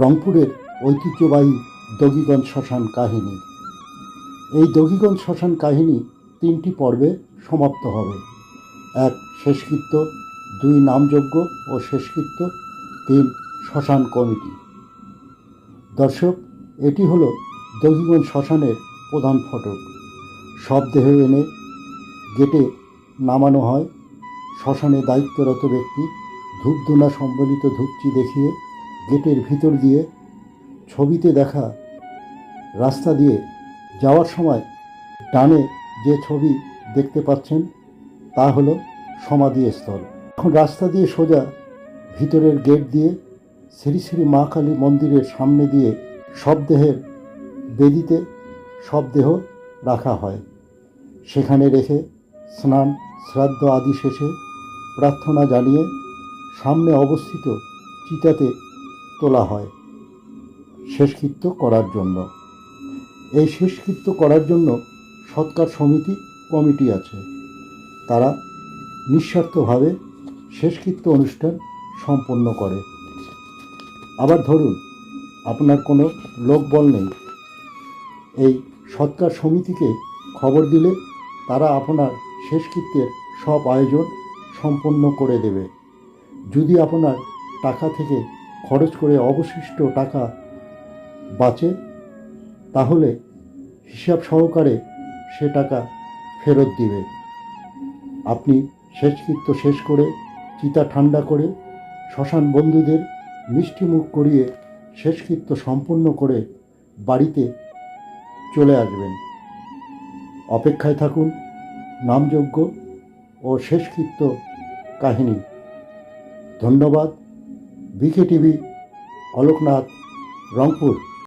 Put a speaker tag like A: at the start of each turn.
A: রংপুরের ঐতিহ্যবাহী দগিগঞ্জ শ্মশান কাহিনী। এই দগিগঞ্জ শ্মশান কাহিনী তিনটি পর্বে সমাপ্ত হবে। এক, শেষকৃত্য, দুই, নামযজ্ঞ ও শেষকৃত্য, তিন, শ্মশান কমিটি। দর্শক, এটি হলো দগিগঞ্জ শ্মশানের প্রধান ফটক। সব দেহ এনে গেটে নামানো হয়। শ্মশানে দায়িত্বরত ব্যক্তি ধূপধুনা সম্বলিত ধূপচি দেখিয়ে গেটের ভিতর দিয়ে ছবিতে দেখা রাস্তা দিয়ে যাওয়ার সময় ডানে যে ছবি দেখতে পাচ্ছেন, তা হলো সমাধি স্থল। এখন রাস্তা দিয়ে সোজা ভিতরের গেট দিয়ে শ্রী শ্রী মা কালী মন্দিরের সামনে দিয়ে সব দেহের বেদিতে সব দেহ রাখা হয়। সেখানে রেখে স্নান, শ্রাদ্ধ আদি শেষে প্রার্থনা জানিয়ে সামনে অবস্থিত চিতাতে তোলা হয় শেষকৃত্য করার জন্য। এই শেষকৃত্য করার জন্য সৎকার সমিতি, কমিটি আছে। তারা নিঃস্বার্থভাবে শেষকৃত্য অনুষ্ঠান সম্পন্ন করে। আবার ধরুন, আপনার কোনো লোকবল নেই। এই সৎকার সমিতিকে খবর দিলে তারা আপনার শেষকৃত্যের সব আয়োজন সম্পন্ন করে দেবে। যদি আপনার টাকা থেকে খরচ করে অবশিষ্ট টাকা বাঁচে, তাহলে হিসাব সহকারে সে টাকা ফেরত দিবে। আপনি শেষকৃত্য শেষ করে চিতা ঠান্ডা করে শ্মশান বন্ধুদের মিষ্টি মুখ করিয়ে শেষকৃত্য সম্পন্ন করে বাড়িতে চলে আসবেন। অপেক্ষায় থাকুন নামযজ্ঞ ও শেষকৃত্য কাহিনী। ধন্যবাদ। BK TV Aloknath Rangpur.